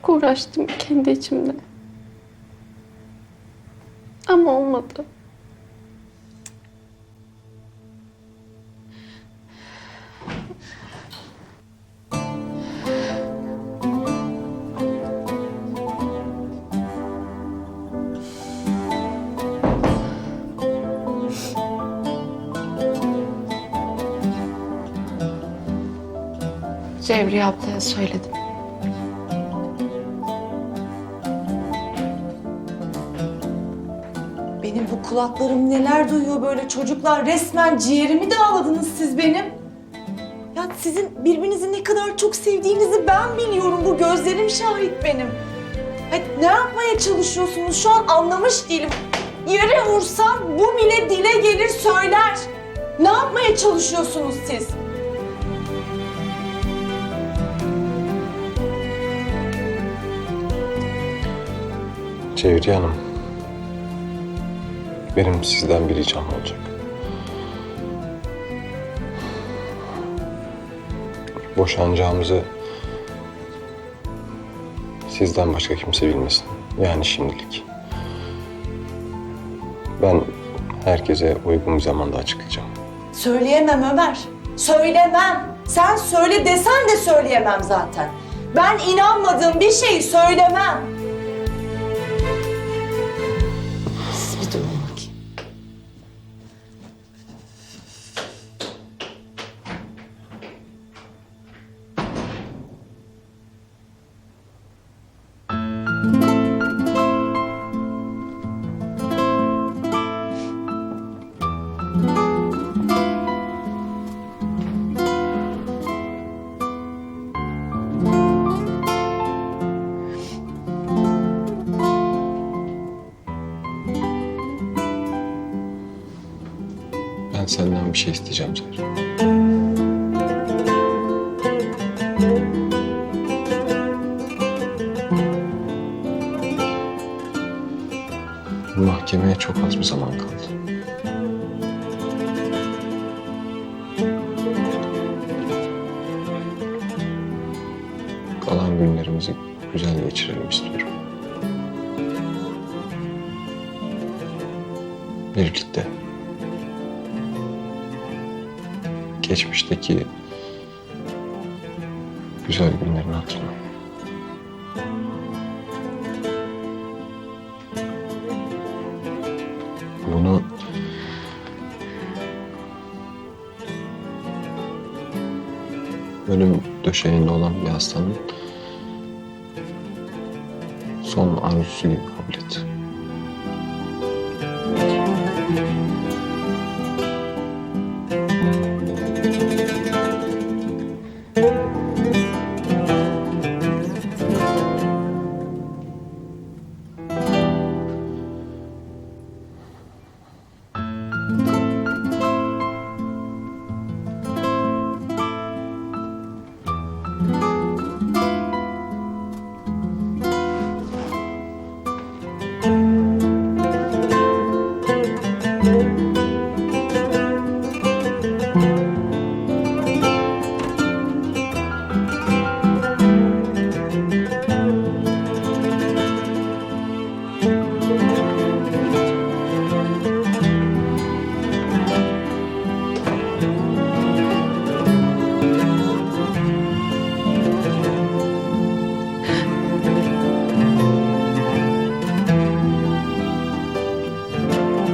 Çok uğraştım kendi içimde. Ama olmadı. Cevriye ablaya söyledim. Kulaklarım neler duyuyor böyle çocuklar. Resmen ciğerimi dağladınız siz benim. Ya sizin birbirinizi ne kadar çok sevdiğinizi ben biliyorum. Bu gözlerim şahit benim. Ay, ne yapmaya çalışıyorsunuz? Şu an anlamış değilim. Yere vursam bu bile dile gelir söyler. Ne yapmaya çalışıyorsunuz siz? Cevriye Hanım. Benim sizden bir ricam olacak. Boşanacağımızı sizden başka kimse bilmesin. Yani şimdilik. Ben herkese uygun bir zamanda açıklayacağım. Söyleyemem Ömer. Söylemem. Sen söyle desen de söyleyemem zaten. Ben inanmadığım bir şeyi söylemem. Ben senden bir şey isteyeceğim Zehra. Mahkemeye çok az bir zaman kaldı. Kalan günlerimizi güzel geçirelim istiyorum. Birlikte. geçmişteki güzel günlerin hatırına. Bunu ölüm döşeğinde olan bir hastanın son arzusu gibi kabul et.